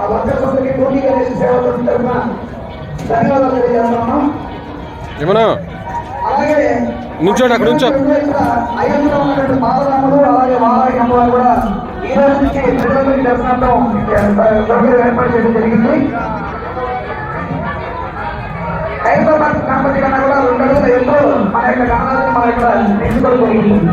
ఆ వర్గసభ్యులకి టోనీ గణేష్ సేవల తరఫున ధన్యవాదాలు తెలియజేస్తున్నాం. అలాగే నుంచోండి, అక్కడ నుంచో. అయ్యంలో ఉన్నటువంటి అలాగే వారాహి అమ్మవారు కూడా ఈ రోజు నుంచి ప్రజలకు దర్శనార్థం సభ్యులు ఏర్పాటు చేయడం జరిగింది. హైదరాబాద్ గణపతి కన్నా కూడా రెండు ఎంతో మన యొక్క గణనాథుని మన యొక్క తీసుకోవడం జరిగింది